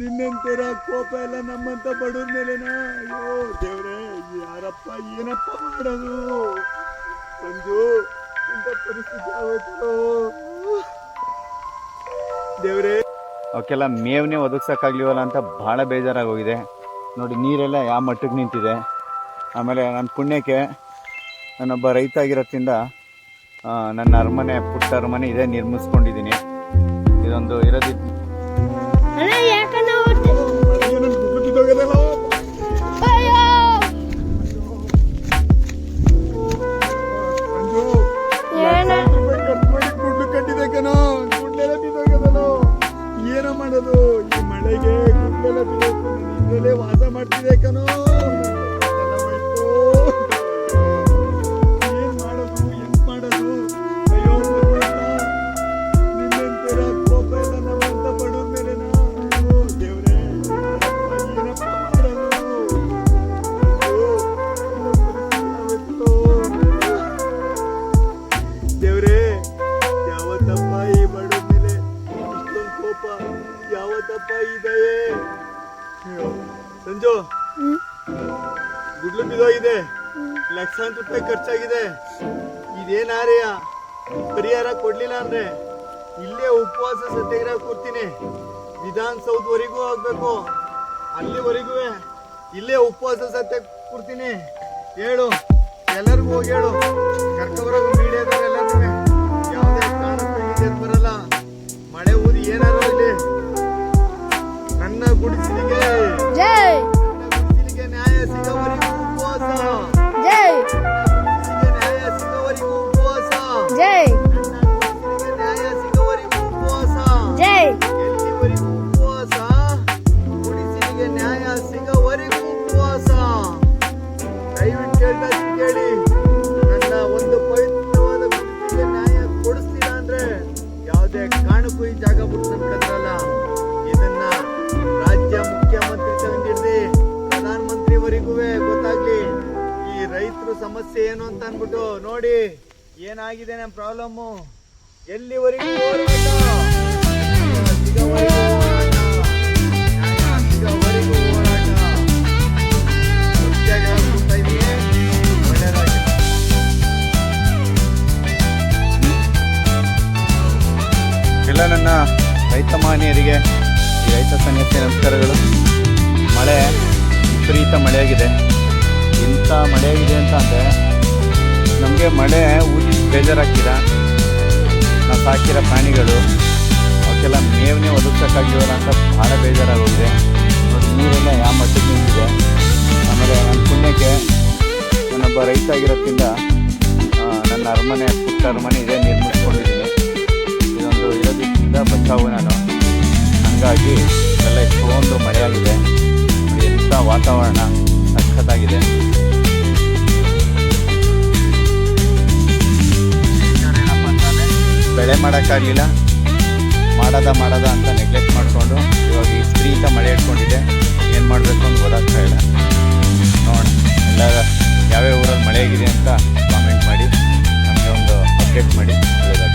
ನಿನ್ನಂತರ ಕೋಪ ಎಲ್ಲ ನಮ್ಮಂತ ಬಡವ್ರ ಮೇಲೆನಾ? ಅಯ್ಯೋ, ದೇವ್ರೆ, ಯಾರಪ್ಪ ಏನಪ್ಪ ಮಾಡೋದು? ಸಂಜು ಇಂಥ ಪರಿಸ್ಥಿತಿ ಆಗೋಯ್ತು ದೇವ್ರೆ. ಅವಕ್ಕೆಲ್ಲ ಮೇವ್ನೇ ಒದಗಿಸೋಕ್ಕಾಗ್ಲಿವಲ್ಲ ಅಂತ ಭಾಳ ಬೇಜಾರಾಗೋಗಿದೆ. ನೋಡಿ, ನೀರೆಲ್ಲ ಯಾವ ಮಟ್ಟಕ್ಕೆ ನಿಂತಿದೆ? ಆಮೇಲೆ ನನ್ನ ಪುಣ್ಯಕ್ಕೆ ನಾನೊಬ್ಬ ರೈತ ಆಗಿರೋದ್ರಿಂದ ನನ್ನ ಅರಮನೆ, ಪುಟ್ಟ ಅರಮನೆ ಇದೆ ನಿರ್ಮಿಸ್ಕೊಂಡಿದ್ದೀನಿ. ಇದೊಂದು ಇರೋದಿದ್ದು ಗುಡ್ಲೆಲ್ಲ ಬಿದ್ದೋಗ್ಯದಲ್ಲ? ಏನೋ ಮಾಡೋದು? ಈ ಮಳೆಗೆ ಗುಡ್ಲೆಲ್ಲ ಬಿದ್ದೋಯ್ತು ನಾನು ಇದ್ರಲ್ಲೇ ವಾಸ ಮಾಡ್ತಿದೆ. ಏನ್ ಮಾಡೋದು? ದೇವ್ರೇ ಯಾವತ್ತಪ್ಪ ಇದೆಯೇ? ದಯೆ ಅಯ್ಯೋ, ಸಂಜು. ಗುಡ್ಲು ಬಿದ್ದೋಗಿದೆ. ಲಕ್ಷಾಂತರ ರೂಪಾಯಿ ಖರ್ಚಾಗಿದೆ. ಇದೇನಾರ್ಯ ಪರಿಹಾರ ಕೊಡ್ಲಿಲ್ಲ ಅಂದ್ರೆ ಇಲ್ಲೇ ಉಪವಾಸ ಸತ್ಯಾಗ್ರಹ ಕೂರ್ತೀನಿ ವಿಧಾನಸೌಧವರೆಗೂ ಆಗ್ಬೇಕು. ಅಲ್ಲಿವರೆಗೂ ಇಲ್ಲೇ ಉಪವಾಸ ಸತ್ಯ ಕೂರ್ತೀನಿ ಹೇಳು ಎಲ್ಲರಿಗೂ ಹೋಗಿ ಹೇಳು. ಯಾವುದೇ ಕಾಣಕ್ಕೂ ಈ ಜಾಗ ಬಿಡೋದ್ರಲ್ಲ ಇದನ್ನ ರಾಜ್ಯ ಮುಖ್ಯಮಂತ್ರಿ ತಗೊಂಡಿಡ್ದು ಪ್ರಧಾನ ಮಂತ್ರಿವರೆಗೂ ಗೊತ್ತಾಗ್ಲಿ. ಈ ರೈತರು ಸಮಸ್ಯೆ ಏನು ಅಂತ ಅಂದ್ಬಿಟ್ಟು ನೋಡಿ, ಏನಾಗಿದೆ ನಮ್ಮ ಪ್ರಾಬ್ಲಮ್ಮು? ಎಲ್ಲಿವರೆಗೂ ಎಲ್ಲ ನನ್ನ ರೈತ ಮಾನ್ಯರಿಗೆ ಈ ರೈತ ಸಂಘಕ್ಕೆ ನಮಸ್ಕಾರಗಳು ಮಳೆ, ವಿಪರೀತ ಮಳೆಯಾಗಿದೆ. ಇಂಥ ಮಳೆಯಾಗಿದೆ ಅಂತ ಅಂದರೆ ನಮಗೆ ಮಳೆ ಊದಿ ಬೇಜಾರಾಗ್ತಿಲ್ಲ ನಾವು ಸಾಕಿರೋ ಪ್ರಾಣಿಗಳು, ಅವಕ್ಕೆಲ್ಲ ಮೇವನೇ ಒದಗಿಸೋಕ್ಕಾಗಿಲ್ಲ ಅಂತ ಭಾಳ ಬೇಜಾರಾಗೋಗಿದೆ. ನೋಡಿ ನೀರೆಲ್ಲ ಯಾವ ಮಟ್ಟಕ್ಕೆ ನಿಂತಿದೆ? ಆಮೇಲೆ ನನ್ನ ಪುಣ್ಯಕ್ಕೆ ನಾನೊಬ್ಬ ರೈತ ಆಗಿರೋದ್ರಿಂದ ನನ್ನ ಅರಮನೆ, ಪುಟ್ಟ ಅರಮನೆ ಇದೆ ನಿರ್ಮಿಸ್ಕೊಂಡಿದ್ದೀನಿ ಅದು ಇರೋದಕ್ಕಿಂತ ಬಚಾವನ ಹಾಗಾಗಿ ಎಲ್ಲ ಎಷ್ಟೊಂದು ಮಳೆಯಾಗಿದೆ ಎಂಥ ವಾತಾವರಣ ಸಖತ್ತಾಗಿದೆ. ಬೆಳೆ ಮಾಡೋಕ್ಕಾಗಲಿಲ್ಲ ಮಾಡದ ಮಾಡದ ಅಂತ ನೆಗ್ಲೆಕ್ಟ್ ಮಾಡಿಕೊಂಡು ಇವಾಗ ಈ ವಿಪರೀತ ಮಳೆ ಇಟ್ಕೊಂಡಿದೆ. ಏನು ಮಾಡಬೇಕು ಅಂತ ಗೊತ್ತಾಗ್ತಾ ಇಲ್ಲ.